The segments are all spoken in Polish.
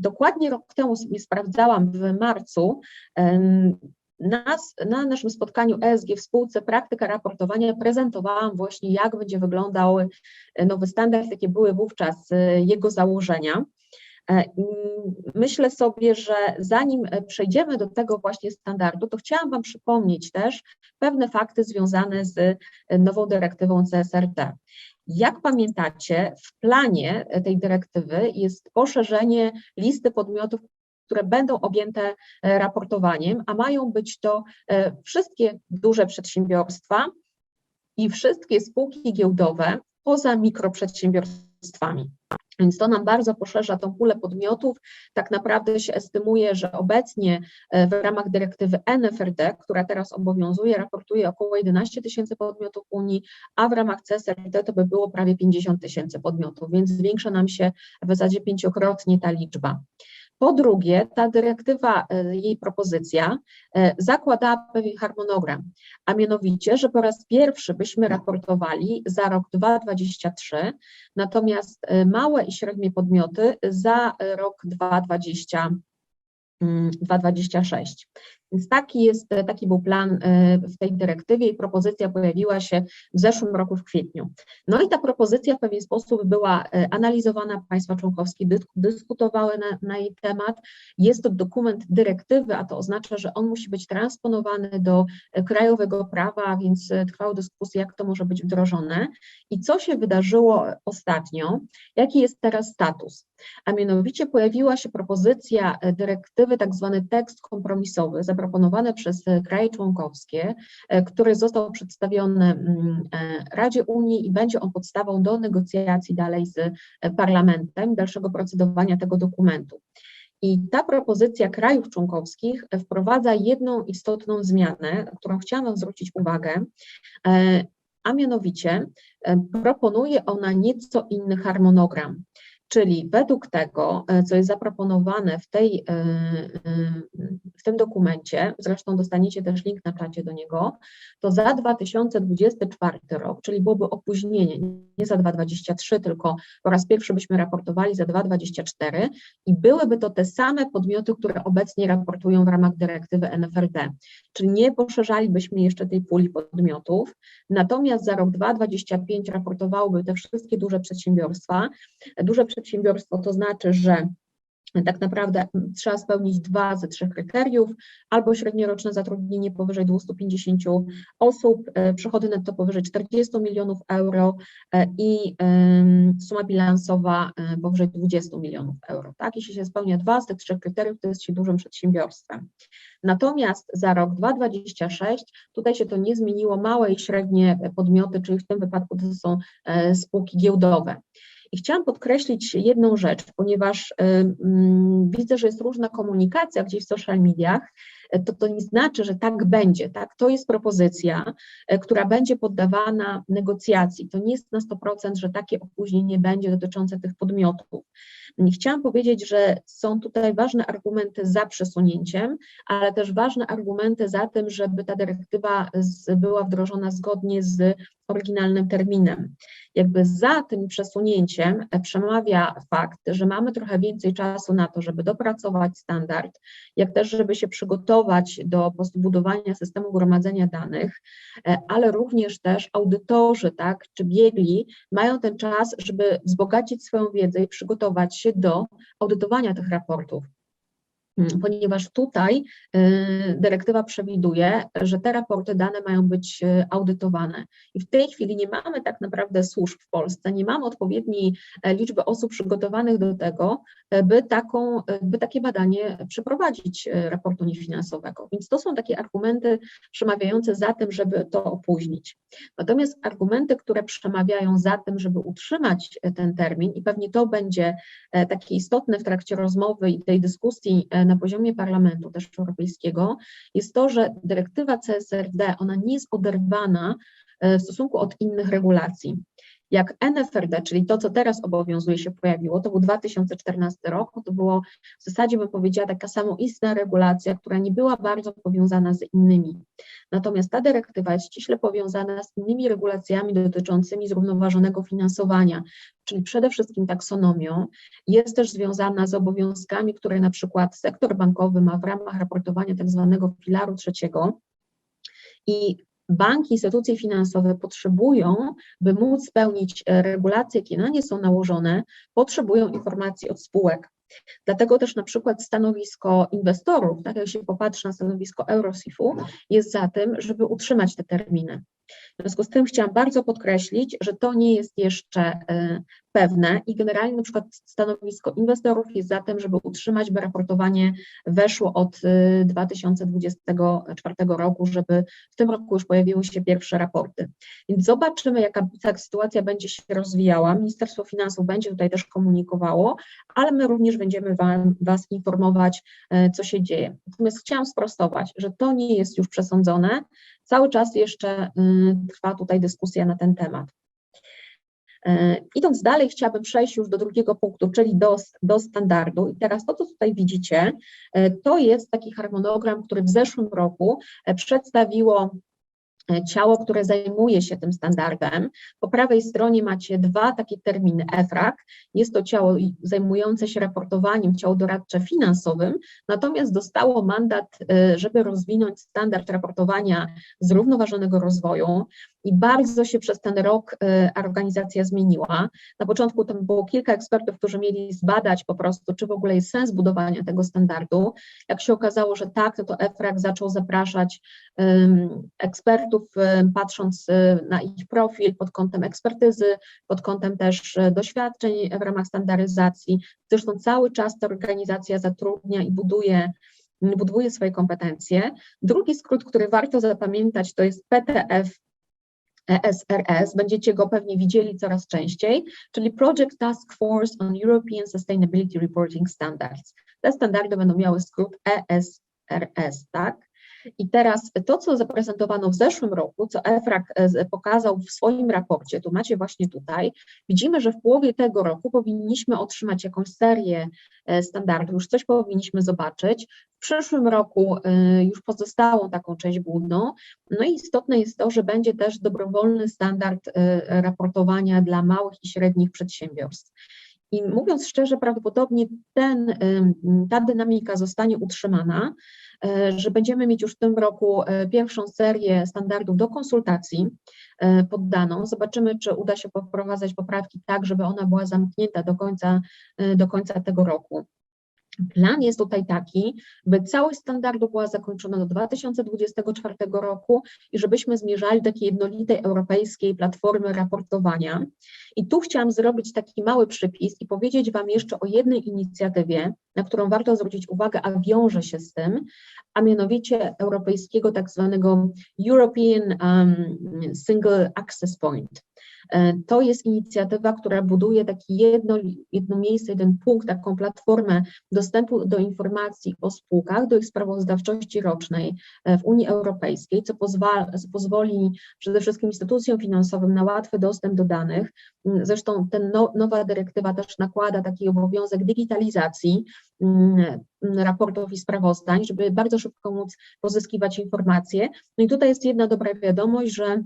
Dokładnie rok temu sobie sprawdzałam w marcu. Nas, na naszym spotkaniu ESG w spółce Praktyka Raportowania prezentowałam właśnie, jak będzie wyglądał e, nowy standard, jakie były wówczas e, jego założenia. E, Myślę sobie, że zanim e, przejdziemy do tego właśnie standardu, to chciałam Wam przypomnieć też pewne fakty związane z e, nową dyrektywą CSRD. Jak pamiętacie, w planie tej dyrektywy jest poszerzenie listy podmiotów, które będą objęte raportowaniem, a mają być to wszystkie duże przedsiębiorstwa i wszystkie spółki giełdowe poza mikroprzedsiębiorstwami. Więc to nam bardzo poszerza tą pulę podmiotów. Tak naprawdę się estymuje, że obecnie e, w ramach dyrektywy NFRD, która teraz obowiązuje, raportuje około 11 tysięcy podmiotów Unii, a w ramach CSRD to by było prawie 50 tysięcy podmiotów, więc zwiększa nam się w zasadzie pięciokrotnie ta liczba. Po drugie, ta dyrektywa, e, jej propozycja e, zakłada pewien harmonogram, a mianowicie, że po raz pierwszy byśmy raportowali za rok 2023, natomiast e, małe i średnie podmioty za rok 2020. 226. Więc taki, jest, taki był plan e, w tej dyrektywie i propozycja pojawiła się w zeszłym roku w kwietniu. No i ta propozycja w pewien sposób była e, analizowana, państwa członkowskie dyskutowały na, na jej temat. Jest to dokument dyrektywy, a to oznacza, że on musi być transponowany do e, krajowego prawa, więc trwały dyskusje, jak to może być wdrożone. I co się wydarzyło ostatnio? Jaki jest teraz status? A mianowicie pojawiła się propozycja dyrektywy, tak zwany tekst kompromisowy, zaproponowane przez kraje członkowskie, który został przedstawiony mm, Radzie Unii i będzie on podstawą do negocjacji dalej z Parlamentem, dalszego procedowania tego dokumentu. I ta propozycja krajów członkowskich wprowadza jedną istotną zmianę, którą chciałam zwrócić uwagę, a mianowicie proponuje ona nieco inny harmonogram. Czyli według tego, e, co jest zaproponowane w, tej, e, e, w tym dokumencie, zresztą dostaniecie też link na czacie do niego, to za 2024 rok, czyli byłoby opóźnienie, nie za 2023, tylko po raz pierwszy byśmy raportowali za 2024 i byłyby to te same podmioty, które obecnie raportują w ramach dyrektywy NFRD, czyli nie poszerzalibyśmy jeszcze tej puli podmiotów, natomiast za rok 2025 raportowałyby te wszystkie duże przedsiębiorstwa, duże przedsiębiorstwa przedsiębiorstwo, to znaczy, że tak naprawdę trzeba spełnić dwa ze trzech kryteriów, albo średnioroczne zatrudnienie powyżej 250 osób, e, przychody netto powyżej 40 milionów euro e, i suma bilansowa e, powyżej 20 milionów euro. Tak? Jeśli się spełnia dwa z tych trzech kryteriów, to jest się dużym przedsiębiorstwem. Natomiast za rok 2026 tutaj się to nie zmieniło, małe i średnie podmioty, czyli w tym wypadku to są spółki giełdowe. I chciałam podkreślić jedną rzecz, ponieważ mm, widzę, że jest różna komunikacja gdzieś w social mediach, to to nie znaczy, że tak będzie, tak? To jest propozycja, e, która będzie poddawana negocjacji. To nie jest na 100%, że takie opóźnienie będzie dotyczące tych podmiotów. Chciałam powiedzieć, że są tutaj ważne argumenty za przesunięciem, ale też ważne argumenty za tym, żeby ta dyrektywa była wdrożona zgodnie z oryginalnym terminem. Jakby za tym przesunięciem przemawia fakt, że mamy trochę więcej czasu na to, żeby dopracować standard, jak też, żeby się przygotować do budowania systemu gromadzenia danych, ale również też audytorzy, tak, czy biegli mają ten czas, żeby wzbogacić swoją wiedzę i przygotować się do audytowania tych raportów. Mm, ponieważ tutaj y, dyrektywa przewiduje, że te raporty dane mają być y, audytowane. I w tej chwili nie mamy tak naprawdę służb w Polsce, nie mamy odpowiedniej e, liczby osób przygotowanych do tego, e, by, taką, e, by takie badanie przeprowadzić raportu niefinansowego. Więc to są takie argumenty przemawiające za tym, żeby to opóźnić. Natomiast argumenty, które przemawiają za tym, żeby utrzymać ten termin, i pewnie to będzie takie istotne w trakcie rozmowy i tej dyskusji na poziomie Parlamentu też Europejskiego, jest to, że dyrektywa CSRD, ona nie jest oderwana e, w stosunku od innych regulacji. Jak NFRD, czyli to, co teraz obowiązuje, się pojawiło, to był 2014 rok, to było w zasadzie, bym powiedziała, taka samoistna regulacja, która nie była bardzo powiązana z innymi. Natomiast ta dyrektywa jest ściśle powiązana z innymi regulacjami dotyczącymi zrównoważonego finansowania, czyli przede wszystkim taksonomią. Jest też związana z obowiązkami, które na przykład sektor bankowy ma w ramach raportowania tak zwanego filaru trzeciego. I banki, instytucje finansowe potrzebują, by móc spełnić e, regulacje, jakie na nie są nałożone, potrzebują informacji od spółek. Dlatego też na przykład stanowisko inwestorów, tak jak się popatrzy na stanowisko Eurosifu, jest za tym, żeby utrzymać te terminy. W związku z tym chciałam bardzo podkreślić, że to nie jest jeszcze e, pewne i generalnie na przykład stanowisko inwestorów jest za tym, żeby utrzymać, by raportowanie weszło od 2024 e, roku, żeby w tym roku już pojawiły się pierwsze raporty. Więc zobaczymy, jaka ta sytuacja będzie się rozwijała. Ministerstwo Finansów będzie tutaj też komunikowało, ale my również będziemy wam, Was informować, e, co się dzieje. Natomiast chciałam sprostować, że to nie jest już przesądzone, Cały czas jeszcze y, trwa tutaj dyskusja na ten temat. E, idąc dalej, chciałabym przejść już do drugiego punktu, czyli do, do standardu. I teraz to, co tutaj widzicie, e, to jest taki harmonogram, który w zeszłym roku e, przedstawiło ciało, które zajmuje się tym standardem. Po prawej stronie macie dwa takie terminy EFRAG. Jest to ciało zajmujące się raportowaniem, ciało doradcze finansowym, natomiast dostało mandat, e, żeby rozwinąć standard raportowania zrównoważonego rozwoju i bardzo się przez ten rok e, organizacja zmieniła. Na początku tam było kilka ekspertów, którzy mieli zbadać po prostu, czy w ogóle jest sens budowania tego standardu. Jak się okazało, że tak, to, to EFRAG zaczął zapraszać ekspertów, um, patrząc um, na ich profil pod kątem ekspertyzy, pod kątem też doświadczeń w ramach standaryzacji. Zresztą cały czas ta organizacja zatrudnia i buduje buduje swoje kompetencje. Drugi skrót, który warto zapamiętać, to jest PTF ESRS, będziecie go pewnie widzieli coraz częściej, czyli Project Task Force on European Sustainability Reporting Standards. Te standardy będą miały skrót ESRS, tak? I teraz to, co zaprezentowano w zeszłym roku, co EFRAG e, pokazał w swoim raporcie, tu macie właśnie tutaj, widzimy, że w połowie tego roku powinniśmy otrzymać jakąś serię e, standardów, już coś powinniśmy zobaczyć. W przyszłym roku e, już pozostałą taką część główną. No i istotne jest to, że będzie też dobrowolny standard raportowania dla małych i średnich przedsiębiorstw. I mówiąc szczerze, prawdopodobnie ten, ta dynamika zostanie utrzymana, E, że będziemy mieć już w tym roku e, pierwszą serię standardów do konsultacji e, poddaną. Zobaczymy, czy uda się wprowadzać poprawki tak, żeby ona była zamknięta do końca, do końca tego roku. Plan jest tutaj taki, by całość standardu była zakończona do 2024 roku i żebyśmy zmierzali do takiej jednolitej europejskiej platformy raportowania. I tu chciałam zrobić taki mały przypis i powiedzieć Wam jeszcze o jednej inicjatywie, na którą warto zwrócić uwagę, a wiąże się z tym, a mianowicie europejskiego tak zwanego European um, Single Access Point. E, to jest inicjatywa, która buduje taki jedno, jedno miejsce, jeden punkt, taką platformę dostępu do informacji o spółkach, do ich sprawozdawczości rocznej e, w Unii Europejskiej, co pozwoli przede wszystkim instytucjom finansowym na łatwy dostęp do danych. Mm, zresztą ten no, nowa dyrektywa też nakłada taki obowiązek digitalizacji mm, raportów i sprawozdań, żeby bardzo szybko móc pozyskiwać informacje. No i tutaj jest jedna dobra wiadomość, że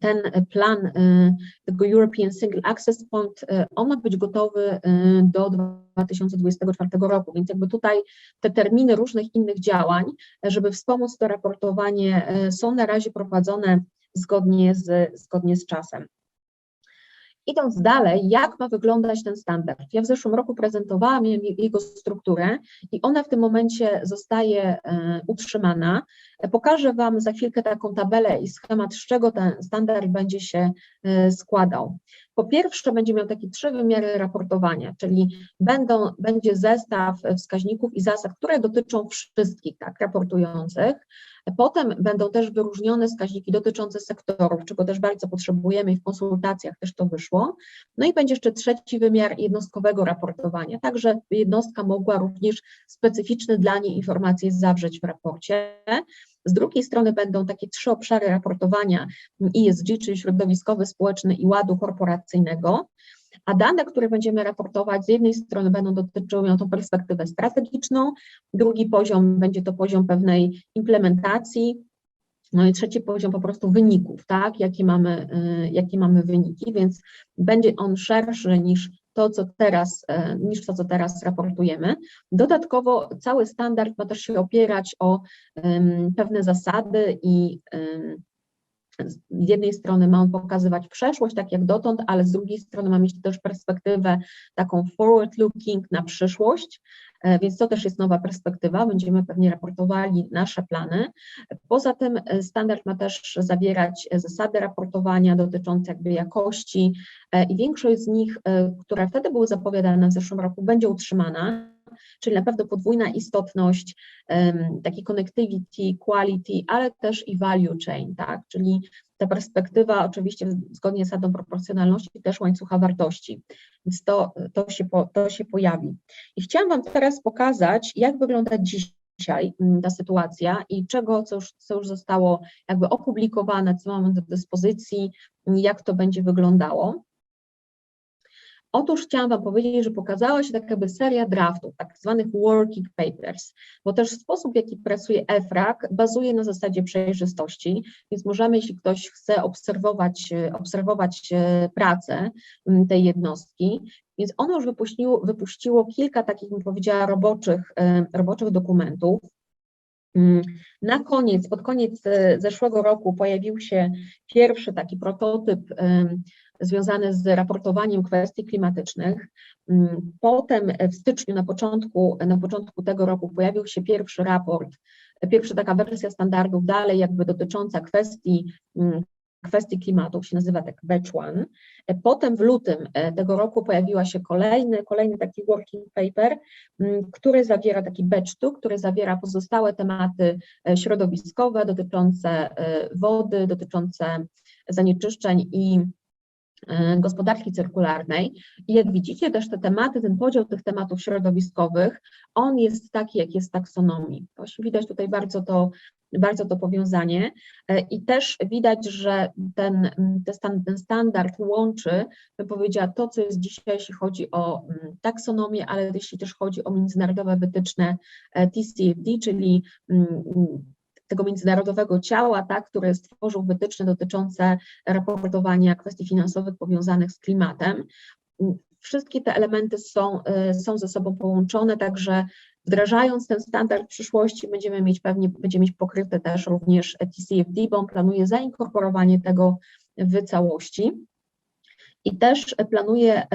ten plan y, tego European Single Access Point, y, on ma być gotowy y, do 2024 roku, więc jakby tutaj te terminy różnych innych działań, żeby wspomóc to raportowanie, są na razie prowadzone zgodnie z, zgodnie z czasem. Idąc dalej, jak ma wyglądać ten standard? Ja w zeszłym roku prezentowałam jego strukturę i ona w tym momencie zostaje utrzymana. Pokażę Wam za chwilkę taką tabelę i schemat, z czego ten standard będzie się e, składał. Po pierwsze, będzie miał takie trzy wymiary raportowania, czyli będą, będzie zestaw wskaźników i zasad, które dotyczą wszystkich tak, raportujących. Potem będą też wyróżnione wskaźniki dotyczące sektorów, czego też bardzo potrzebujemy i w konsultacjach też to wyszło. No i będzie jeszcze trzeci wymiar jednostkowego raportowania, tak że jednostka mogła również specyficzne dla niej informacje zawrzeć w raporcie. Z drugiej strony będą takie trzy obszary raportowania ESG, czyli środowiskowy, społeczny i ładu korporacyjnego. A dane, które będziemy raportować, z jednej strony będą dotyczyły tą perspektywę strategiczną, drugi poziom będzie to poziom pewnej implementacji, no i trzeci poziom po prostu wyników, tak, jakie mamy, y, jakie mamy wyniki, więc będzie on szerszy niż to, co teraz, y, niż to, co teraz raportujemy. Dodatkowo cały standard ma też się opierać o um, pewne zasady i um, z jednej strony ma on pokazywać przeszłość, tak jak dotąd, ale z drugiej strony ma mieć też perspektywę taką forward looking na przyszłość, e, więc to też jest nowa perspektywa, będziemy pewnie raportowali nasze plany. Poza tym e, standard ma też zawierać zasady raportowania dotyczące jakby jakości e, i większość z nich, które wtedy były zapowiadane w zeszłym roku, będzie utrzymana. Czyli na pewno podwójna istotność, taki connectivity, quality, ale też i value chain, tak, czyli ta perspektywa oczywiście zgodnie z zasadą proporcjonalności też łańcucha wartości, więc to, to, się, po, to się pojawi. I chciałam Wam teraz pokazać, jak wygląda dzisiaj mm, ta sytuacja i czego, co już, co już zostało jakby opublikowane, co mamy do dyspozycji, jak to będzie wyglądało. Otóż chciałam Wam powiedzieć, że pokazała się tak jakby seria draftów, tak zwanych working papers, bo też sposób, w jaki pracuje EFRAG, bazuje na zasadzie przejrzystości, więc możemy, jeśli ktoś chce obserwować, obserwować e, pracę tej jednostki, więc ono już wypuściło, wypuściło kilka takich, bym powiedziała, roboczych, e, roboczych dokumentów, na koniec, pod koniec e, zeszłego roku pojawił się pierwszy taki prototyp związane z raportowaniem kwestii klimatycznych. Mm, potem w styczniu, na początku, na początku tego roku pojawił się pierwszy raport, pierwsza taka wersja standardów, dalej jakby dotycząca kwestii mm, kwestii klimatu, się nazywa tak Batch One. Potem w lutym e, tego roku pojawiła się kolejny, kolejny taki working paper, mm, który zawiera taki Batch Two, który zawiera pozostałe tematy e, środowiskowe dotyczące e, wody, dotyczące zanieczyszczeń i gospodarki cyrkularnej. I jak widzicie też te tematy, ten podział tych tematów środowiskowych, on jest taki, jak jest taksonomii. Właśnie widać tutaj bardzo to, bardzo to powiązanie e, i też widać, że ten, ten standard łączy, bym powiedziała, to, co jest dzisiaj, jeśli chodzi o taksonomię, ale jeśli też chodzi o międzynarodowe wytyczne e, TCFD, czyli tego międzynarodowego ciała, tak, które stworzył wytyczne dotyczące raportowania kwestii finansowych powiązanych z klimatem. Wszystkie te elementy są, y, są ze sobą połączone, także wdrażając ten standard w przyszłości będziemy mieć pewnie, będziemy mieć pokryte też również TCFD, bo on planuje zainkorporowanie tego w całości i też planuje y,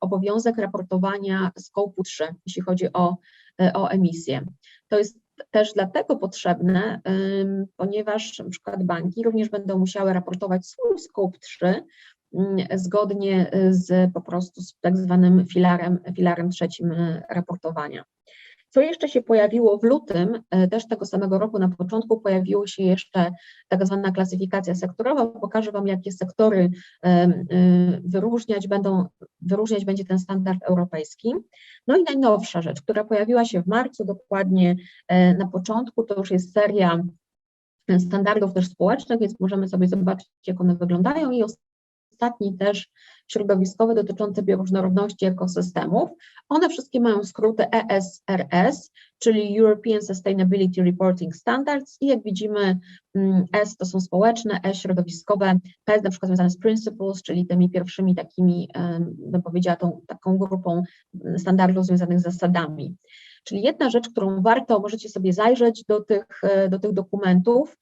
obowiązek raportowania skopu 3, jeśli chodzi o, y, o emisję. To jest też dlatego potrzebne, ponieważ na przykład banki również będą musiały raportować swój scope 3 zgodnie z po prostu z tak zwanym filarem, filarem trzecim y, raportowania. Co jeszcze się pojawiło w lutym, e, też tego samego roku na początku pojawiła się jeszcze tak zwana klasyfikacja sektorowa. Pokażę Wam, jakie sektory e, e, wyróżniać będą, wyróżniać będzie ten standard europejski. No i najnowsza rzecz, która pojawiła się w marcu, dokładnie na początku, to już jest seria standardów też społecznych, więc możemy sobie zobaczyć, jak one wyglądają i ostatni też środowiskowe dotyczące bioróżnorodności ekosystemów. One wszystkie mają skróty ESRS, czyli European Sustainability Reporting Standards i jak widzimy mm, S to są społeczne, E środowiskowe, P jest na przykład związane z Principles, czyli tymi pierwszymi takimi, bym powiedziała, tą, taką grupą mm, standardów związanych z zasadami. Czyli jedna rzecz, którą warto, możecie sobie zajrzeć do tych, e, do tych dokumentów,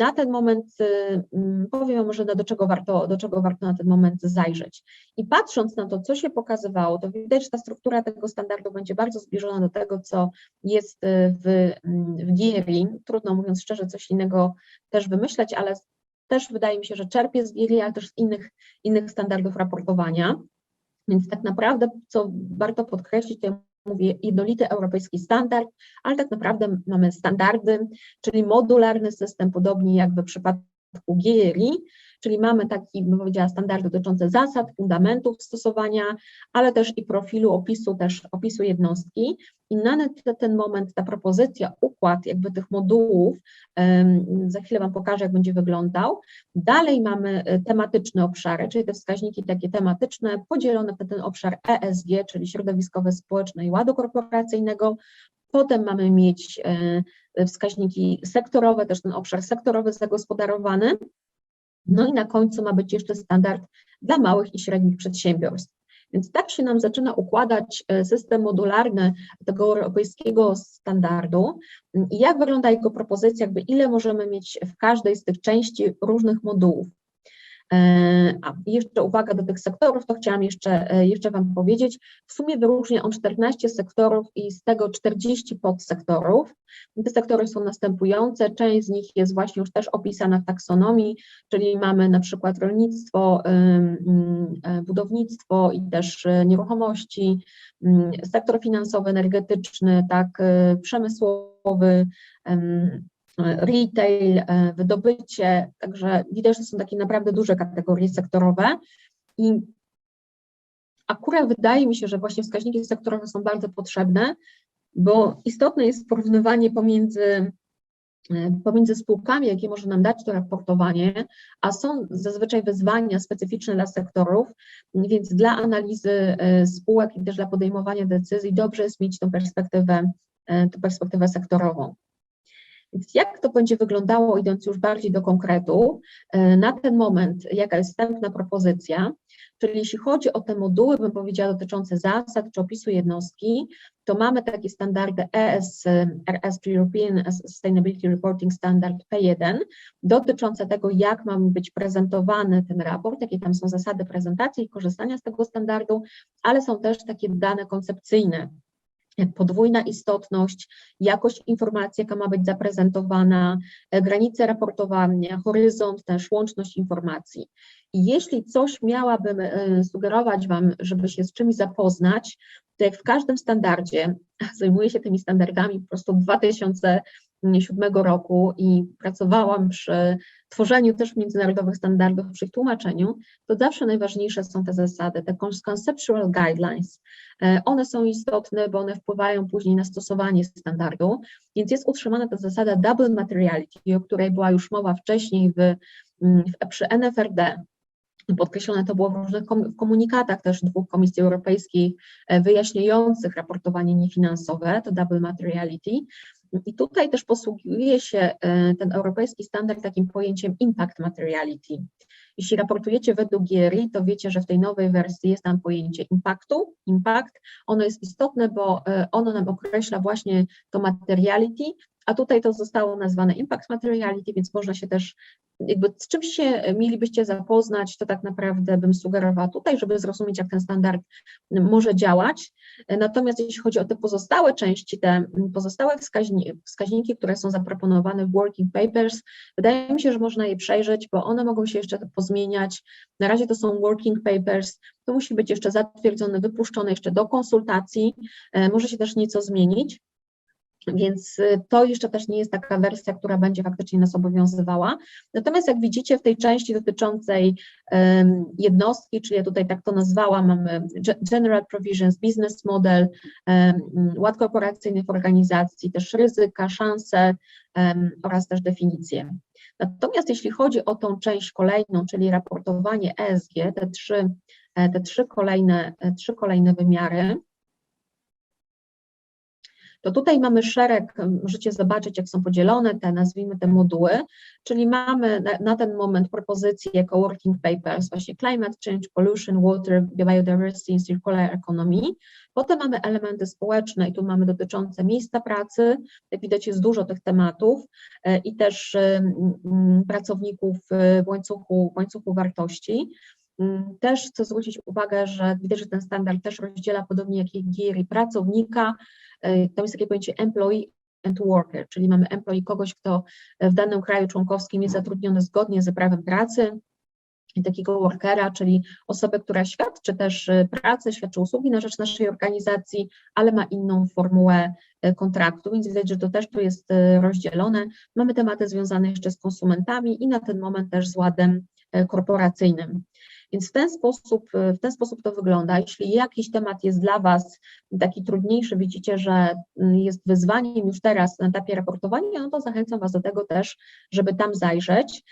na ten moment y, mm, powiem może do czego, warto, do czego warto na ten moment zajrzeć. I patrząc na to, co się pokazywało, to widać, że ta struktura tego standardu będzie bardzo zbliżona do tego, co jest y, w, mm, w. Trudno mówiąc szczerze, coś innego też wymyśleć, ale też wydaje mi się, że czerpie z GRI, ale też z innych, innych standardów raportowania. Więc tak naprawdę, co warto podkreślić, to mówię jednolity europejski standard, ale tak naprawdę mamy standardy, czyli modularny system, podobnie jak w przypadku GRI, czyli mamy taki, bym powiedziała, standard dotyczący zasad, fundamentów stosowania, ale też i profilu opisu, też opisu jednostki. I na ten moment ta propozycja, układ jakby tych modułów, za chwilę Wam pokażę, jak będzie wyglądał. Dalej mamy e, tematyczne obszary, czyli te wskaźniki takie tematyczne, podzielone na ten obszar ESG, czyli środowiskowe, społeczne i ładu korporacyjnego. Potem mamy mieć e, wskaźniki sektorowe, też ten obszar sektorowy zagospodarowany. No i na końcu ma być jeszcze standard dla małych i średnich przedsiębiorstw. Więc tak się nam zaczyna układać e, system modularny tego europejskiego standardu. I jak wygląda jego propozycja, jakby ile możemy mieć w każdej z tych części różnych modułów. E, a jeszcze uwaga do tych sektorów, to chciałam jeszcze, e, jeszcze Wam powiedzieć. W sumie wyróżnia on 14 sektorów i z tego 40 podsektorów. Te sektory są następujące. Część z nich jest właśnie już też opisana w taksonomii, czyli mamy na przykład rolnictwo, mm, e, budownictwo i też nieruchomości, mm, sektor finansowy, energetyczny, tak, przemysłowy, retail, e, wydobycie, także widać, że są takie naprawdę duże kategorie sektorowe i akurat wydaje mi się, że właśnie wskaźniki sektorowe są bardzo potrzebne, bo istotne jest porównywanie pomiędzy e, pomiędzy spółkami, jakie może nam dać to raportowanie, a są zazwyczaj wyzwania specyficzne dla sektorów, więc dla analizy e, spółek i też dla podejmowania decyzji dobrze jest mieć tą perspektywę, tą perspektywę sektorową. Więc jak to będzie wyglądało, idąc już bardziej do konkretu, e, na ten moment, jaka jest wstępna propozycja, czyli jeśli chodzi o te moduły, bym powiedziała, dotyczące zasad czy opisu jednostki, to mamy takie standardy ES, RS, czyli European Sustainability Reporting Standard P1, dotyczące tego, jak ma być prezentowany ten raport, jakie tam są zasady prezentacji i korzystania z tego standardu, ale są też takie dane koncepcyjne, podwójna istotność, jakość informacji, jaka ma być zaprezentowana, e, granice raportowania, horyzont, też łączność informacji. I jeśli coś miałabym e, sugerować Wam, żeby się z czymś zapoznać, to jak w każdym standardzie, zajmuję się tymi standardami po prostu 2000 2007 roku i pracowałam przy tworzeniu też międzynarodowych standardów, przy ich tłumaczeniu, to zawsze najważniejsze są te zasady, te conceptual guidelines. E, one są istotne, bo one wpływają później na stosowanie standardu, więc jest utrzymana ta zasada double materiality, o której była już mowa wcześniej w, w przy NFRD, Podkreślone to było w różnych komunikatach też dwóch Komisji Europejskich e, wyjaśniających raportowanie niefinansowe, to double materiality, i tutaj też posługuje się e, ten europejski standard takim pojęciem impact materiality. Jeśli raportujecie według GRI, to wiecie, że w tej nowej wersji jest tam pojęcie impactu, impact. Ono jest istotne, bo e, ono nam określa właśnie to materiality, a tutaj to zostało nazwane impact materiality, więc można się też jakby z czymś się mielibyście zapoznać, to tak naprawdę bym sugerowała tutaj, żeby zrozumieć, jak ten standard może działać. Natomiast jeśli chodzi o te pozostałe części, te pozostałe wskaźniki, wskaźniki, które są zaproponowane w working papers, wydaje mi się, że można je przejrzeć, bo one mogą się jeszcze pozmieniać. Na razie to są working papers, to musi być jeszcze zatwierdzone, wypuszczone jeszcze do konsultacji, e, może się też nieco zmienić. Więc y, to jeszcze też nie jest taka wersja, która będzie faktycznie nas obowiązywała. Natomiast jak widzicie w tej części dotyczącej jednostki, czyli ja tutaj tak to nazwałam, mamy General Provisions, Business Model, ład korporacyjny w organizacji, też ryzyka, szanse oraz też definicje. Natomiast jeśli chodzi o tą część kolejną, czyli raportowanie ESG, te trzy, e, te trzy, kolejne, e, trzy kolejne wymiary, to tutaj mamy szereg, możecie zobaczyć, jak są podzielone te, nazwijmy te moduły, czyli mamy na, na ten moment propozycje jako working papers, właśnie climate change, pollution, water, biodiversity, circular economy. Potem mamy elementy społeczne i tu mamy dotyczące miejsca pracy, jak widać jest dużo tych tematów e, i też pracowników w łańcuchu, w łańcuchu wartości. Mm, też chcę zwrócić uwagę, że widać, że ten standard też rozdziela, podobnie jak i GIR, pracownika, e, to jest takie pojęcie employee and worker, czyli mamy employee kogoś, kto w danym kraju członkowskim jest zatrudniony zgodnie z prawem pracy, i takiego workera, czyli osobę, która świadczy też e, pracę, świadczy usługi na rzecz naszej organizacji, ale ma inną formułę e, kontraktu, więc widać, że to też tu jest rozdzielone. Mamy tematy związane jeszcze z konsumentami i na ten moment też z ładem korporacyjnym. Więc w ten sposób, w ten sposób to wygląda. Jeśli jakiś temat jest dla Was taki trudniejszy, widzicie, że jest wyzwaniem już teraz na etapie raportowania, no to zachęcam Was do tego też, żeby tam zajrzeć.